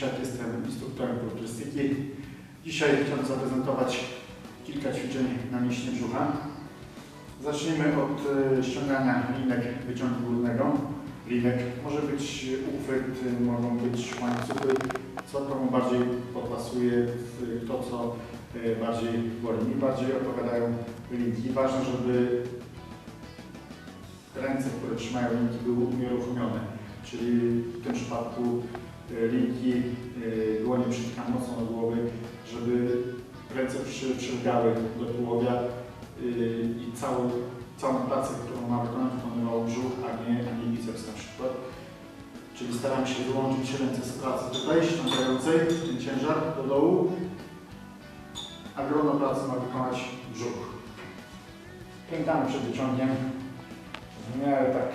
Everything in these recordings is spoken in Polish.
Misiak, jestem instruktorem kulturystyki. Dzisiaj chciałbym zaprezentować kilka ćwiczeń na mięśnie brzucha. Zacznijmy od e, ściągania linek wyciągu górnego. Linek może być uchwyt, mogą być łańcuchy, co komu bardziej podpasuje, to co e, bardziej boli. Mi bardziej odpowiadają linki. Ważne, żeby ręce, które trzymają linki były unieruchomione, czyli w tym przypadku linki, e, dłonie przytykane mocno do głowy, żeby ręce przy, do tułowia e, i cały, całą pracę, którą ma wykonać, wykonywał brzuch, a nie, a nie biceps na przykład. Czyli staram się wyłączyć ręce z pracy tutaj, ściągającej ten ciężar do dołu, a grono pracy ma wykonać brzuch. Pękamy przed wyciągiem, w miarę tak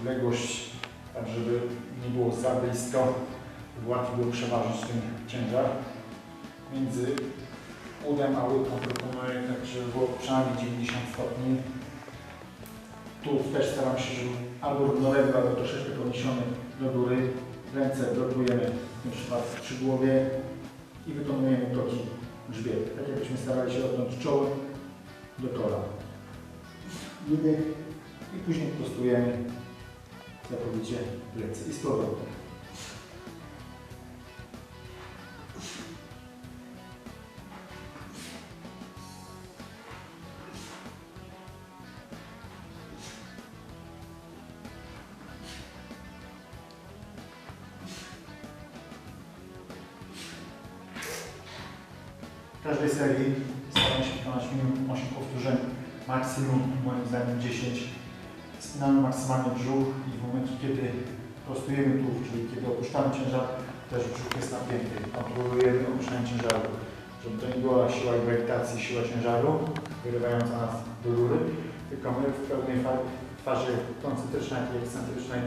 odległość, tak żeby nie było za blisko, łatwiej było przeważyć ten ciężar. Między udem a łydką proponuję tak, żeby było przynajmniej 90 stopni. Tu też staram się, żeby albo równolegle, albo troszeczkę podniesiony do góry. Ręce blokujemy w tym przypadku przy głowie i wykonujemy kroki grzbiet. Tak jakbyśmy starali się odjąć czoło do kolan. Wydech i później prostujemy całkowicie plecy i z powrotem. W każdej serii staram się wykonać minimum 8 powtórzeń, maksimum moim zdaniem 10. Spinamy maksymalnie brzuch momencie, kiedy prostujemy tułów, czyli kiedy opuszczamy ciężar, też brzuch jest napięty. Kontrolujemy opuszczanie ciężaru, żeby to nie była siła grawitacji, siła ciężaru wyrywająca nas do góry, tylko my w pełnej fazie koncentrycznej i ekscentrycznej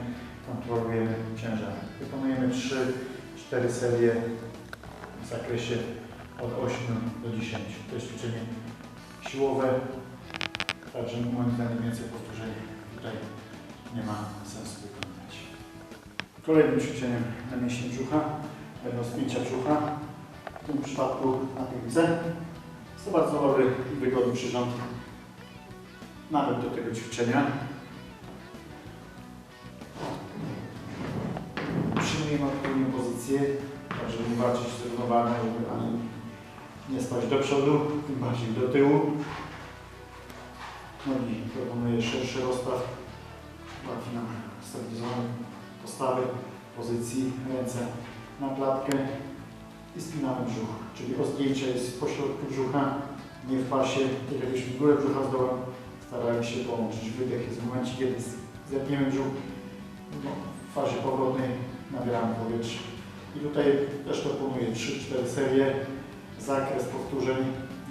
kontrolujemy ciężar. Wykonujemy 3-4 serie w zakresie od 8 do 10. To jest ćwiczenie siłowe, także moim zdaniem więcej powtórzeń tutaj nie ma sensu wykonywać. Kolejnym ćwiczeniem na mięśnie brzucha będą spięcia brzucha. W tym przypadku na piłce. Jest to bardzo dobry i wygodny przyrząd nawet do tego ćwiczenia. Przyjmujemy odpowiednią pozycję, tak żeby nie walczyć z równowagą, żeby ani nie spać do przodu, tym bardziej do tyłu. Nogi proponuję szerszy rozstaw, ułatwi nam stabilizowanie postawy, pozycji, ręce na klatkę i spinamy brzuch, czyli rozgięcie jest po środku brzucha, nie w pasie, tak jakbyśmy górę brzucha z dołem starali się połączyć. Wydech jest w momencie, kiedy zepniemy brzuch, no, w fazie powrotnej nabieramy powietrze. I tutaj też proponuję 3-4 serie, zakres powtórzeń.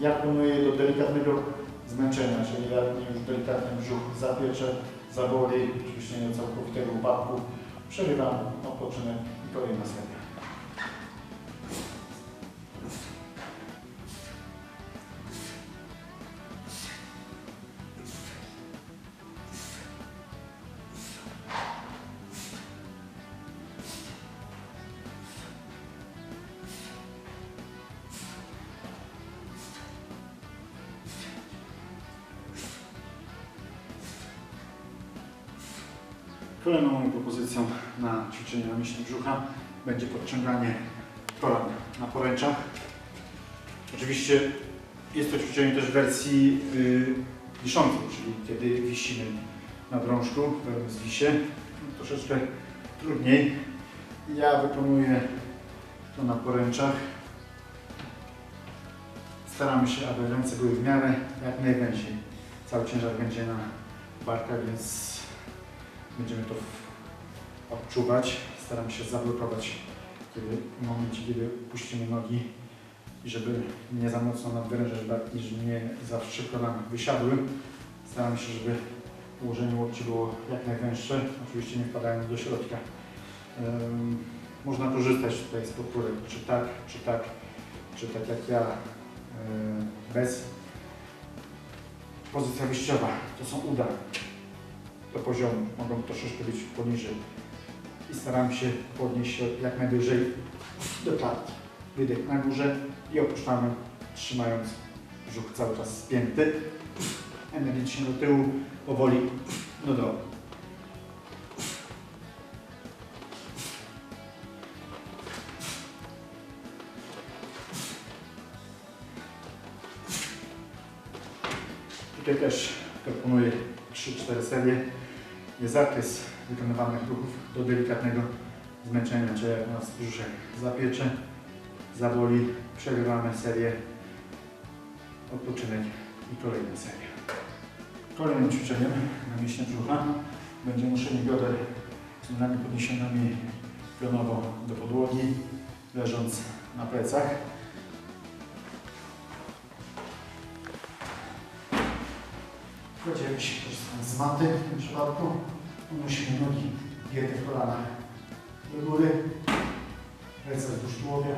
Ja planuję do delikatnego zmęczenia, czyli jak mnie już delikatnie brzuch zapiecze, zaboli, oczywiście nie całkowitego upadku, przerywam odpoczynek i kolejna seria. Kolejną moją propozycją na ćwiczenie na brzucha będzie podciąganie kolan na poręczach. Oczywiście jest to ćwiczenie też w wersji yy, wiszącej, czyli kiedy wisimy na drążku, pełnym zwisie. Troszeczkę trudniej. Ja wykonuję to na poręczach. Staramy się, aby ręce były w miarę jak najwęziej. Cały ciężar będzie na barkach, więc będziemy to odczuwać. Staram się zablokować kiedy, w momencie, kiedy puścimy nogi i żeby nie za mocno nadwyrężać barki, żeby nie za szybko nam wysiadły. Staram się, żeby ułożenie łokci było jak najwęższe, oczywiście nie wpadając do środka. Ym, można korzystać tutaj z podpórek, czy tak, czy tak, czy tak jak ja, bez. Pozycja wyjściowa to są uda do poziomu, mogą troszeczkę być poniżej. i staram się podnieść się jak najwyżej do klatki. Wydech na górze i opuszczamy, trzymając brzuch cały czas spięty. Energicznie do tyłu, powoli do dołu. Tutaj też proponuję 3-4 serie. Jest zakres wykonywanych ruchów do delikatnego zmęczenia, czy nas brzuszek zapiecze, zaboli, przerywamy serię, odpoczynek i kolejna seria. Kolejnym ćwiczeniem na mięśnie brzucha będzie noszenie bioder z nogami podniesionymi pionowo do podłogi, leżąc na plecach. Kładziemy się korzystając z maty w tym przypadku. Unosimy nogi, biedy w kolanach do góry, ręce wzdłuż tułowia,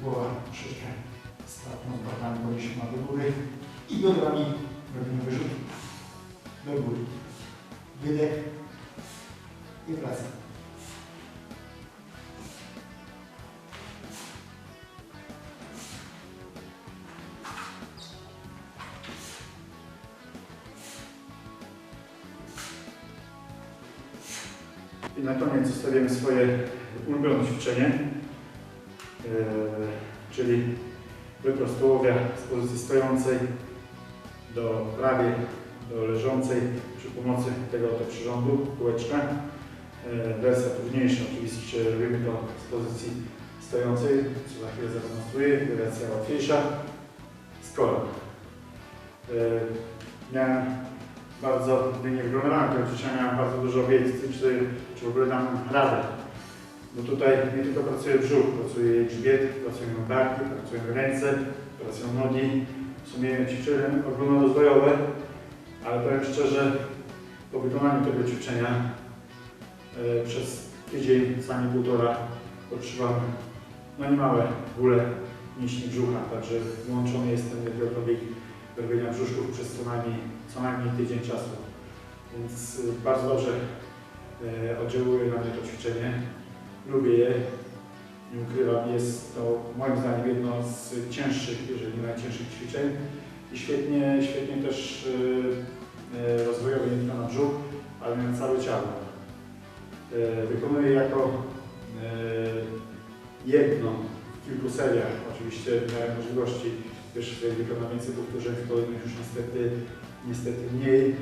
głowa troszeczkę stratną barkami podniesiona do góry i biodrami robimy wyrzut do góry. Wydech i wracamy. I na koniec zostawiamy swoje ulubione ćwiczenie, Eee, czyli wyprost z pozycji stojącej do prawie, do leżącej przy pomocy tego oto przyrządu, kółeczka. Eee, wersja trudniejsza, oczywiście robimy to z pozycji stojącej, co za chwilę zademonstruję, wersja łatwiejsza z kolan. Eee, miałem bardzo, nie wyglądałem tego ćwiczenia, miałem bardzo dużo wiedzy, czy, czy w ogóle dam radę. Bo tutaj nie tylko pracuje brzuch, pracuje grzbiet, pracują barki, pracują ręce, pracują nogi. W sumie ćwiczenie ogólnorozwojowe, ale powiem szczerze, po wykonaniu tego ćwiczenia e, przez tydzień, sami półtora, odczuwam no niemałe bóle mięśni brzucha, także wyłączony jestem jakiegokolwiek robienia brzuszków przez co najmniej, co najmniej tydzień czasu. Więc y, bardzo dobrze e, oddziałuje na mnie to ćwiczenie. Lubię je, nie ukrywam, jest to moim zdaniem jedno z cięższych, jeżeli nie najcięższych ćwiczeń i świetnie, świetnie też e, rozwojowe nie tylko na brzuch, ale na całe ciało. Wykonuję jako jedno w kilku seriach, oczywiście w miarę możliwości. Wiesz, wykonam więcej powtórzeń, w kolejnych już niestety, niestety mniej,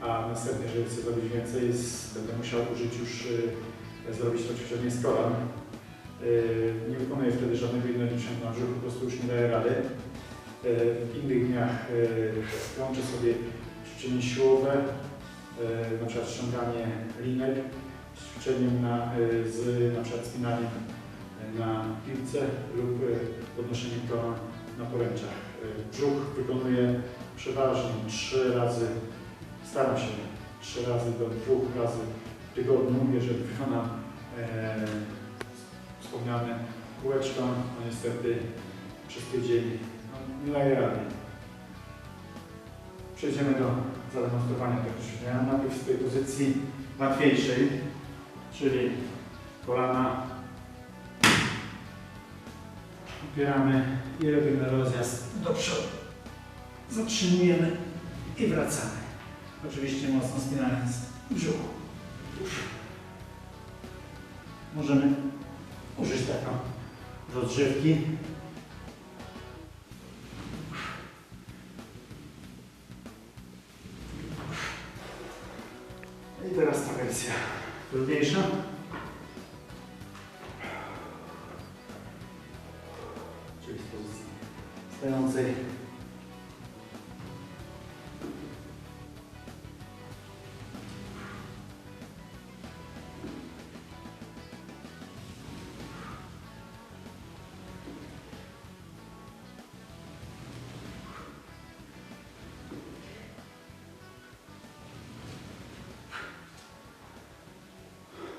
a następnie, jeżeli chcę zrobić więcej, będę musiał użyć już y, zrobić to ćwiczenie z kolan. Nie wykonuję wtedy żadnego innego ćwiczenia brzuch, po prostu już nie daję rady. Y, w innych dniach y, łączę sobie ćwiczenie siłowe, na przykład ściąganie linek z ćwiczeniem na, z na przykład spinaniem na piłce lub podnoszeniem kolan na poręczach. Y, Brzuch wykonuję przeważnie trzy razy, staram się trzy razy do dwóch razy w tygodniu, jeżeli wykonam e, wspomniane kółeczko, no niestety przez tydzień no, nie daję rady. Przejdziemy do zademonstrowania tego ćwiczenia. Najpierw z tej pozycji łatwiejszej, czyli kolana Opieramy i robimy rozjazd do przodu. Zatrzymujemy i wracamy. Oczywiście mocno spinając brzuch. Możemy użyć taką rozgrzewki. Stojącej.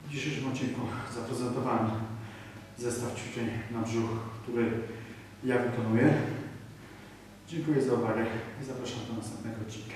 W dzisiejszym odcinku zaprezentowałem zestaw ćwiczeń na brzuch, który ja wykonuję. Dziękuję za uwagę i zapraszam do następnego odcinka.